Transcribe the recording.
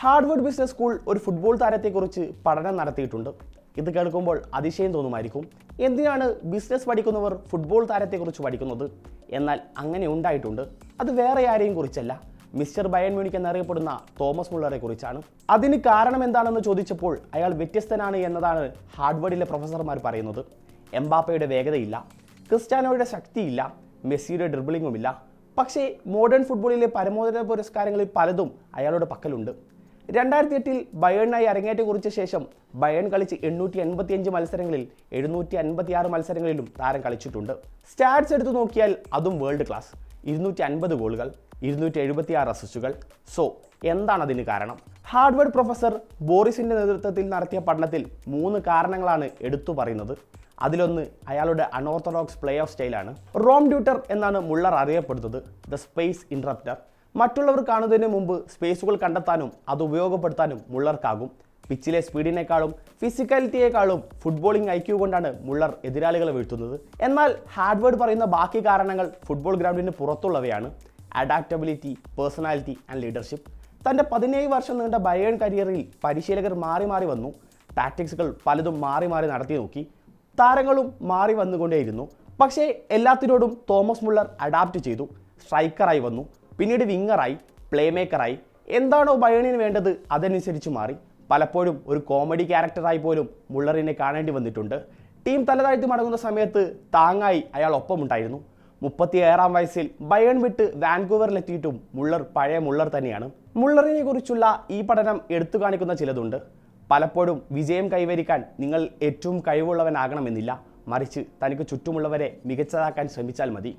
Hardwood business school ഒരു football താരത്തെക്കുറിച്ച് പഠനം നടത്തിയിട്ടുണ്ട്. ഇത് കേൾക്കുമ്പോൾ അതിശയം തോന്നുമായിരിക്കും. എന്തിനാണ് ബിസിനസ് പഠിക്കുന്നവർ ഫുട്ബോൾ താരത്തെക്കുറിച്ച് പഠിക്കുന്നത്? എന്നാൽ അങ്ങനെ ഉണ്ടായിട്ടുണ്ട്. അത് വേറെ ആരെയും കുറിച്ചല്ല. മിസ്റ്റർ ബയൻ മ്യൂണിക് എന്നറിയപ്പെടുന്ന തോമസ് മുള്ളറെ കുറിച്ചാണ്. അതിന് കാരണം എന്താണെന്ന് ചോദിച്ചപ്പോൾ അയാൾ വ്യത്യസ്തനാണ് എന്നതാണ് ഹാർഡ്വേർഡിലെ പ്രൊഫസർമാർ പറയുന്നത്. എംബാപ്പയുടെ വേഗതയില്ല. ക്രിസ്ത്യാനോയുടെ ശക്തിയില്ല. മെസ്സിയുടെ ഡ്രിബിളിങ്ങുമില്ല പക്ഷേ മോഡേൺ ഫുട്ബോളിലെ പരമോന്നത പുരസ്കാരങ്ങളിൽ പലതും അയാളുടെ പക്കലുണ്ട്. രണ്ടായിരത്തി എട്ടിൽ ബയേണിനായി അരങ്ങേറ്റ കുറിച്ച ശേഷം ബയൺ കളിച്ച് എണ്ണൂറ്റി എൺപത്തിയഞ്ച് മത്സരങ്ങളിൽ എഴുന്നൂറ്റി അൻപത്തി ആറ് മത്സരങ്ങളിലും താരം കളിച്ചിട്ടുണ്ട്. സ്റ്റാറ്റ്സ് എടുത്തു നോക്കിയാൽ അതും വേൾഡ് ക്ലാസ്. ഇരുന്നൂറ്റി അൻപത് ഗോളുകൾ ഇരുന്നൂറ്റി എഴുപത്തി ആറ് അസിസ്റ്റുകൾ. സോ എന്താണ് അതിന് കാരണം? ഹാർഡ്വേർഡ് പ്രൊഫസർ ബോറിസിന്റെ നേതൃത്വത്തിൽ നടത്തിയ പഠനത്തിൽ മൂന്ന് കാരണങ്ങളാണ് എടുത്തു പറയുന്നത്. അതിലൊന്ന് അയാളുടെ അൺഓർത്തഡോക്സ് പ്ലേ ഓഫ് സ്റ്റൈലാണ്. റോം ഡ്യൂട്ടർ എന്നാണ് മുള്ളർ അറിയപ്പെടുന്നത്. ദ സ്പേസ് ഇൻട്രപ്റ്റർ മറ്റുള്ളവർ കാണുന്നതിന് മുമ്പ് സ്പേസുകൾ കണ്ടെത്താനും അത് ഉപയോഗപ്പെടുത്താനും മുള്ളർക്കാകും. പിച്ചിലെ സ്പീഡിനേക്കാളും ഫിസിക്കാലിറ്റിയേക്കാളും ഫുട്ബോളിംഗ് ഐക്യു കൊണ്ടാണ് മുള്ളർ എതിരാളികളെ വീഴ്ത്തുന്നത്. എന്നാൽ ഹാർഡ്വേർഡ് പറയുന്ന ബാക്കി കാരണങ്ങൾ ഫുട്ബോൾ ഗ്രൗണ്ടിന് പുറത്തുള്ളവയാണ്. Adaptability personality and leadership. തന്റെ പതിനേഴ് വർഷം നീണ്ട ബയേൺ കരിയറിൽ പരിശീലകർ മാറി മാറി വന്നു. ടാക്ടിക്സുകൾ പലതും മാറി മാറി നടത്തി നോക്കി. താരങ്ങളും മാറി വന്നുകൊണ്ടേയിരുന്നു. പക്ഷേ എല്ലാത്തിനോടും തോമസ് മുള്ളർ അഡാപ്റ്റ് ചെയ്തു. സ്ട്രൈക്കറായി വന്നു. പിന്നീട് വിങ്ങറായി പ്ലേ മേക്കറായി എന്താണോ ബയേണിന് വേണ്ടത്? അതനുസരിച്ച് മാറി. പലപ്പോഴും ഒരു കോമഡി ക്യാരക്ടറായി പോലും മുള്ളറിനെ കാണേണ്ടി വന്നിട്ടുണ്ട്. ടീം തലതാഴ്ത്തി മടങ്ങുന്ന സമയത്ത് താങ്ങായി അയാൾ ഒപ്പമുണ്ടായിരുന്നു. മുപ്പത്തിയേഴാം വയസ്സിൽ ബയൺ വിട്ട് വാൻകൂവറിലെത്തിയിട്ടും മുള്ളർ പഴയ മുള്ളർ തന്നെയാണ്. മുള്ളറിനെ കുറിച്ചുള്ള ഈ പഠനം എടുത്തു കാണിക്കുന്ന ചിലതുണ്ട്. പലപ്പോഴും വിജയം കൈവരിക്കാൻ നിങ്ങൾ ഏറ്റവും കഴിവുള്ളവനാകണമെന്നില്ല. മറിച്ച് തനിക്ക് ചുറ്റുമുള്ളവരെ മികച്ചതാക്കാൻ ശ്രമിച്ചാൽ മതി.